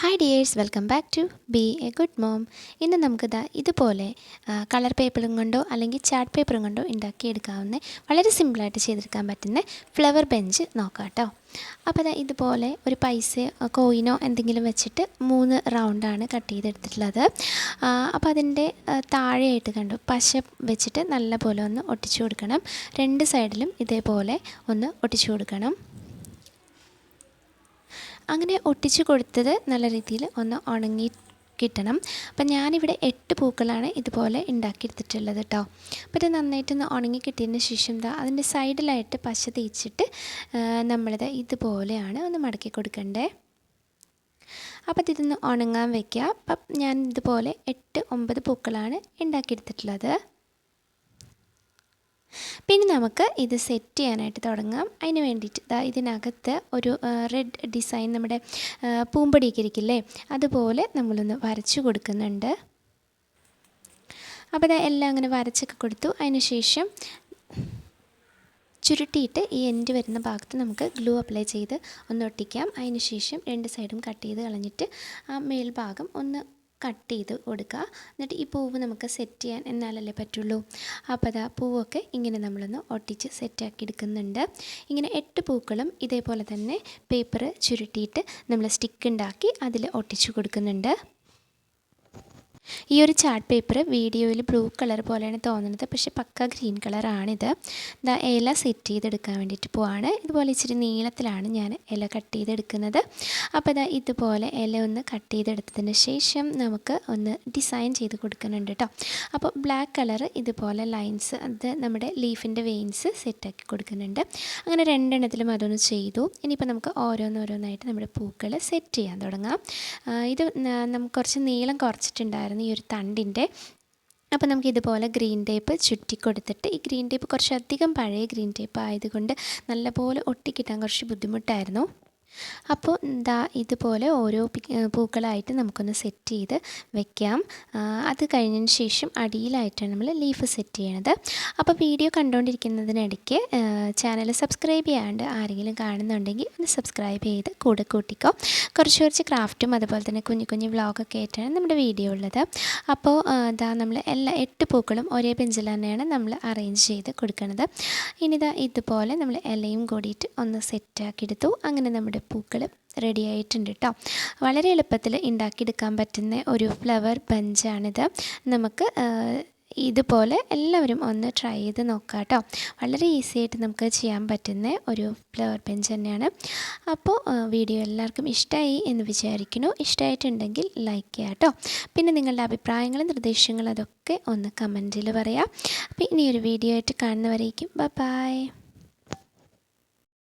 Hi dears welcome back to be a good mom ഇന്ന് നമുക്ക് നമുക്കിതാ ഇതുപോലെ കളർ പേപ്പറും കൊണ്ടോ അല്ലെങ്കിൽ ചാർട്ട് പേപ്പറും കൊണ്ടോ ഉണ്ടാക്കിയെടുക്കാവുന്ന വളരെ സിമ്പിളായിട്ട് ചെയ്തെടുക്കാൻ പറ്റുന്ന ഫ്ലവർ ബെഞ്ച് നോക്കാം കേട്ടോ അപ്പോൾ അതാ ഇതുപോലെ ഒരു പൈസ കോയിനോ എന്തെങ്കിലും വെച്ചിട്ട് മൂന്ന് റൗണ്ടാണ് കട്ട് ചെയ്തെടുത്തിട്ടുള്ളത്. അപ്പോൾ അതിന്റെ താഴെയായിട്ട് കണ്ടു പശ വെച്ചിട്ട് നല്ല പോലെ ഒന്ന് ഒട്ടിച്ചു കൊടുക്കണം. രണ്ട് സൈഡിലും ഇതേപോലെ ഒന്ന് ഒട്ടിച്ചു കൊടുക്കണം. അങ്ങനെ ഒട്ടിച്ചു കൊടുത്തത് നല്ല രീതിയിൽ ഒന്ന് ഉണങ്ങി കിട്ടണം. അപ്പം ഞാനിവിടെ എട്ട് പൂക്കളാണ് ഇതുപോലെ ഉണ്ടാക്കിയെടുത്തിട്ടുള്ളത് കേട്ടോ അപ്പോൾ ഇത് നന്നായിട്ടൊന്ന് ഉണങ്ങി കിട്ടിയതിന് ശേഷം എന്താ അതിന്റെ സൈഡിലായിട്ട് പശ തേച്ചിട്ട് നമ്മളിത് ഇതുപോലെയാണ് ഒന്ന് മടക്കി കൊടുക്കണ്ടേ. അപ്പോൾ ഇതൊന്ന് ഉണങ്ങാൻ വയ്ക്കുക അപ്പം ഞാൻ ഇതുപോലെ എട്ട് ഒമ്പത് പൂക്കളാണ് ഉണ്ടാക്കിയെടുത്തിട്ടുള്ളത്. പിന്നെ നമുക്ക് ഇത് സെറ്റ് ചെയ്യാനായിട്ട് തുടങ്ങാം. അതിന് വേണ്ടിയിട്ട് ഇതാ ഇതിനകത്ത് ഒരു റെഡ് ഡിസൈൻ നമ്മുടെ പൂമ്പടിയൊക്കെ ഇരിക്കില്ലേ? അതുപോലെ നമ്മളൊന്ന് വരച്ചു കൊടുക്കുന്നുണ്ട്. അപ്പോൾ എല്ലാം അങ്ങനെ വരച്ചൊക്കെ കൊടുത്തു. അതിന് ശേഷം ചുരുട്ടിയിട്ട് ഈ എൻഡ് വരുന്ന ഭാഗത്ത് നമുക്ക് ഗ്ലൂ അപ്ലൈ ചെയ്ത് ഒന്ന് ഒട്ടിക്കാം. അതിന് ശേഷം രണ്ട് സൈഡും കട്ട് ചെയ്ത് കളഞ്ഞിട്ട് ആ മേൽഭാഗം ഒന്ന് കട്ട് ചെയ്ത് കൊടുക്കുക. എന്നിട്ട് ഈ പൂവ് നമുക്ക് സെറ്റ് ചെയ്യാൻ എന്നാലല്ലേ പറ്റുള്ളൂ. അപ്പോൾ അതാ പൂവൊക്കെ ഇങ്ങനെ നമ്മളൊന്ന് ഒട്ടിച്ച് സെറ്റാക്കി എടുക്കുന്നുണ്ട്. ഇങ്ങനെ എട്ട് പൂക്കളും ഇതേപോലെ തന്നെ പേപ്പർ ചുരുട്ടിയിട്ട് നമ്മൾ സ്റ്റിക്ക് ഉണ്ടാക്കി അതിൽ ഒട്ടിച്ചു കൊടുക്കുന്നുണ്ട്. ഈ ഒരു ചാർട്ട് പേപ്പർ വീഡിയോയിൽ ബ്ലൂ കളർ പോലെയാണ് തോന്നുന്നത്. പക്ഷേ പക്ക ഗ്രീൻ കളറാണിത് ദാ ഇല സെറ്റ് ചെയ്തെടുക്കാൻ വേണ്ടിയിട്ട് പോവാണ്. ഇതുപോലെ ഇച്ചിരി നീളത്തിലാണ് ഞാൻ ഇല കട്ട് ചെയ്തെടുക്കുന്നത്. അപ്പോൾ ഇതാ ഇതുപോലെ ഇല ഒന്ന് കട്ട് ചെയ്തെടുത്തതിന് ശേഷം നമുക്ക് ഒന്ന് ഡിസൈൻ ചെയ്ത് കൊടുക്കുന്നുണ്ട് കേട്ടോ അപ്പോൾ ബ്ലാക്ക് കളർ ഇതുപോലെ ലൈൻസ് അത് നമ്മുടെ ലീഫിന്റെ വെയിൻസ് സെറ്റാക്കി കൊടുക്കുന്നുണ്ട്. അങ്ങനെ രണ്ടെണ്ണത്തിലും അതൊന്ന് ചെയ്തു. ഇനിയിപ്പോൾ നമുക്ക് ഓരോന്നോരോന്നായിട്ട് നമ്മുടെ പൂക്കൾ സെറ്റ് ചെയ്യാൻ തുടങ്ങാം. ഇത് നമുക്ക് കുറച്ച് നീളം കുറച്ചിട്ടുണ്ടായിരുന്നു. ഈ ഒരു തണ്ടിന്റെ അപ്പോൾ നമുക്ക് ഇതുപോലെ ഗ്രീൻ ടേപ്പ് ചുറ്റി കൊടുത്തിട്ട് ഈ ഗ്രീൻ ടേപ്പ് കുറച്ചധികം പഴയ ഗ്രീൻ ടേപ്പ് ആയതുകൊണ്ട് നല്ലപോലെ ഒട്ടിക്കിട്ടാൻ കുറച്ച് ബുദ്ധിമുട്ടായിരുന്നു. അപ്പോൾ ദാ ഇതുപോലെ ഓരോ പൂക്കളായിട്ട് നമുക്കൊന്ന് സെറ്റ് ചെയ്ത് വെക്കാം. അത് കഴിഞ്ഞതിന് ശേഷം അടിയിലായിട്ടാണ് നമ്മൾ ലീഫ് സെറ്റ് ചെയ്യണത്. അപ്പോൾ വീഡിയോ കണ്ടുകൊണ്ടിരിക്കുന്നതിനിടയ്ക്ക് ചാനൽ സബ്സ്ക്രൈബ് ചെയ്യാണ്ട് ആരെങ്കിലും കാണുന്നുണ്ടെങ്കിൽ ഒന്ന് സബ്സ്ക്രൈബ് ചെയ്ത് കൂടെ കൂട്ടിക്കോ. കുറച്ച് കുറച്ച് ക്രാഫ്റ്റും അതുപോലെ തന്നെ കുഞ്ഞു കുഞ്ഞു വ്ളോഗൊക്കെ ആയിട്ടാണ് നമ്മുടെ വീഡിയോ ഉള്ളത്. അപ്പോൾ ഇതാ നമ്മൾ എല്ലാ എട്ട് പൂക്കളും ഒരേ ബെഞ്ചിൽ തന്നെയാണ് നമ്മൾ അറേഞ്ച് ചെയ്ത് കൊടുക്കുന്നത് ഇനിതാ ഇതുപോലെ നമ്മൾ ഇലയും കൂടിയിട്ട് ഒന്ന് സെറ്റാക്കി എടുത്തു. അങ്ങനെ നമ്മുടെ പൂക്കൾ റെഡി ആയിട്ടുണ്ട് കേട്ടോ വളരെ എളുപ്പത്തിൽ ഉണ്ടാക്കിയെടുക്കാൻ പറ്റുന്ന ഒരു ഫ്ലവർ ബഞ്ചാണിത് നമുക്ക് ഇതുപോലെ എല്ലാവരും ഒന്ന് ട്രൈ ചെയ്ത് നോക്കാം കേട്ടോ വളരെ ഈസി ആയിട്ട് നമുക്ക് ചെയ്യാൻ പറ്റുന്ന ഒരു ഫ്ലവർ ബെഞ്ച് തന്നെയാണ്. അപ്പോൾ വീഡിയോ എല്ലാവർക്കും ഇഷ്ടമായി എന്ന് വിചാരിക്കുന്നു. ഇഷ്ടമായിട്ടുണ്ടെങ്കിൽ ലൈക്ക് ചെയ്യാം കേട്ടോ പിന്നെ നിങ്ങളുടെ അഭിപ്രായങ്ങളും നിർദ്ദേശങ്ങളും അതൊക്കെ ഒന്ന് കമന്റിൽ പറയാം. അപ്പോൾ ഇനിയൊരു വീഡിയോ ആയിട്ട് കാണുന്നവരേക്കും. ബൈ